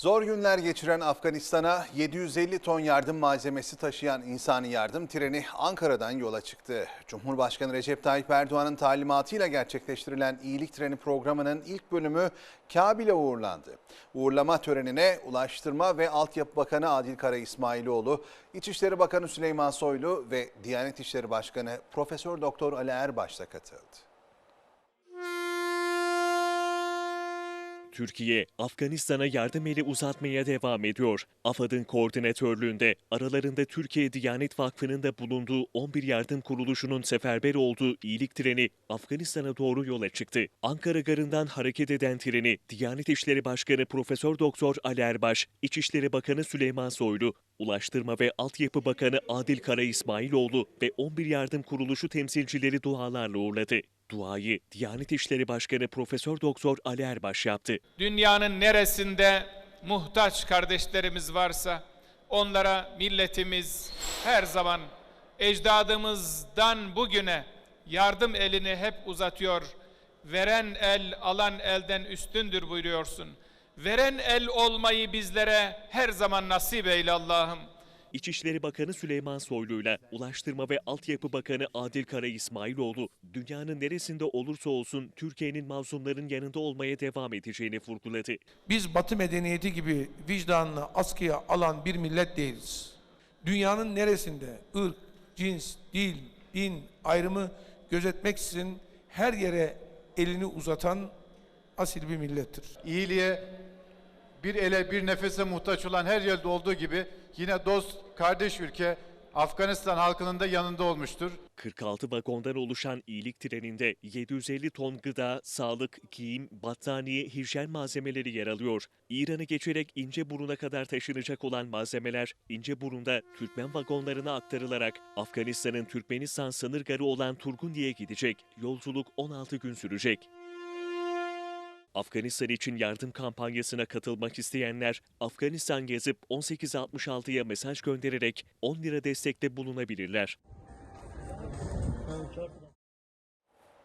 Zor günler geçiren Afganistan'a 750 ton yardım malzemesi taşıyan insani yardım treni Ankara'dan yola çıktı. Cumhurbaşkanı Recep Tayyip Erdoğan'ın talimatıyla gerçekleştirilen iyilik treni programının ilk bölümü Kabil'e uğurlandı. Uğurlama törenine Ulaştırma ve Altyapı Bakanı Adil Kara İsmailoğlu, İçişleri Bakanı Süleyman Soylu ve Diyanet İşleri Başkanı Profesör Doktor Ali Erbaş da katıldı. Türkiye, Afganistan'a yardım eli uzatmaya devam ediyor. AFAD'ın koordinatörlüğünde aralarında Türkiye Diyanet Vakfı'nın da bulunduğu 11 yardım kuruluşunun seferber olduğu iyilik treni Afganistan'a doğru yola çıktı. Ankara Garı'ndan hareket eden treni Diyanet İşleri Başkanı Profesör Doktor Ali Erbaş, İçişleri Bakanı Süleyman Soylu, Ulaştırma ve Altyapı Bakanı Adil Kara İsmailoğlu ve 11 yardım kuruluşu temsilcileri dualarla uğurladı. Duayı Diyanet İşleri Başkanı Profesör Doktor Ali Erbaş yaptı. dünyanın neresinde muhtaç kardeşlerimiz varsa onlara milletimiz her zaman ecdadımızdan bugüne yardım elini hep uzatıyor. Veren el alan elden üstündür buyuruyorsun. Veren el olmayı bizlere her zaman nasip eyle Allah'ım. İçişleri Bakanı Süleyman Soylu ile Ulaştırma ve Altyapı Bakanı Adil Kara İsmailoğlu, dünyanın neresinde olursa olsun Türkiye'nin mazlumların yanında olmaya devam edeceğini vurguladı. Biz Batı medeniyeti gibi vicdanını askıya alan bir millet değiliz. Dünyanın neresinde ırk, cins, dil, din ayrımı gözetmeksizin her yere elini uzatan asil bir millettir. iyiliğe, bir ele bir nefese muhtaç olan her yerde olduğu gibi yine dost, kardeş ülke Afganistan halkının da yanında olmuştur. 46 vagondan oluşan iyilik treninde 750 ton gıda, sağlık, giyim, battaniye, hijyen malzemeleri yer alıyor. İran'ı geçerek İnceburun'a kadar taşınacak olan malzemeler İnceburun'da Türkmen vagonlarına aktarılarak Afganistan'ın Türkmenistan sınır garı olan Turgundi'ye gidecek. Yolculuk 16 gün sürecek. Afganistan için yardım kampanyasına katılmak isteyenler Afganistan yazıp 1866'ya mesaj göndererek 10 lira destekte bulunabilirler.